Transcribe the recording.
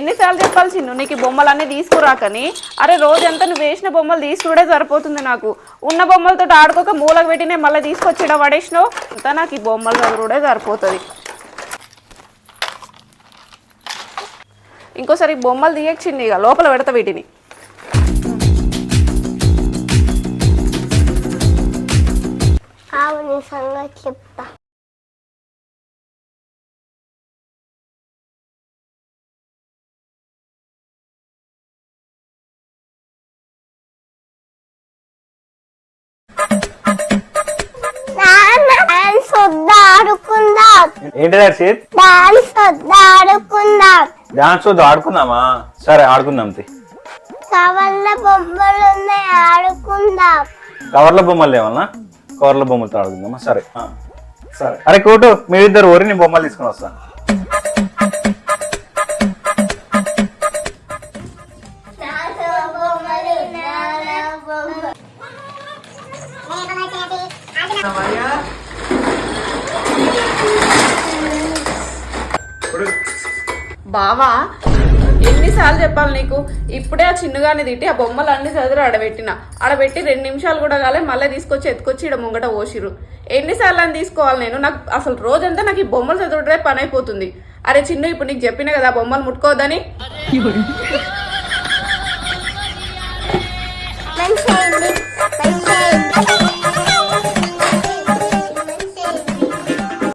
ఎన్నిసార్లు చెప్పాలి చిన్ను? నీకు ఈ బొమ్మలన్నీ తీసుకురాకని అరే రోజంతా నువ్వు వేసిన బొమ్మలు తీసుకుడే సరిపోతుంది నాకు. ఉన్న బొమ్మలతో ఆడుకోక మూలకు పెట్టినే మళ్ళీ తీసుకొచ్చిన పడేసినావు? అంతా నాకు ఈ బొమ్మలు చదువుడే సరిపోతుంది. ఇంకోసారి బొమ్మలు తీయచ్చింది ఇక లోపల పెడతా వీటిని. చెప్తా. ఏంటి హర్షిత్? డాన్స్ వద్దా ఆడుకుందాం. డాన్స్ వద్దు ఆడుకుందామా? సరే ఆడుకుందాం తి. కవర్ల బొమ్మలు ఉన్నాయి ఆడుకుందాం. కవర్ల బొమ్మలు ఏమన్నా? కవర్ల బొమ్మలతో ఆడుకుందామా? సరే సరే. అరే కోటు మీరిద్దరు ఊరి నీ బొమ్మలు తీసుకొని వస్తా. బావా ఎన్నిసార్లు చెప్పాలి నీకు? ఇప్పుడే ఆ చిన్నగాని తిట్టి ఆ బొమ్మలు అన్ని చదువు ఆడబెట్టిన. ఆడబెట్టి రెండు నిమిషాలు కూడా కాలే మళ్ళీ తీసుకొచ్చి ఎత్తుకొచ్చి ఇక్కడ ముంగట పోసిరు ఎన్నిసార్లు అని తీసుకోవాలి నేను? నాకు అసలు రోజంతా నాకు ఈ బొమ్మలు చదువుడే పని అయిపోతుంది అరే చిన్న ఇప్పుడు నీకు చెప్పిన కదా ఆ బొమ్మలు ముట్టుకోవద్దని? మంచిగా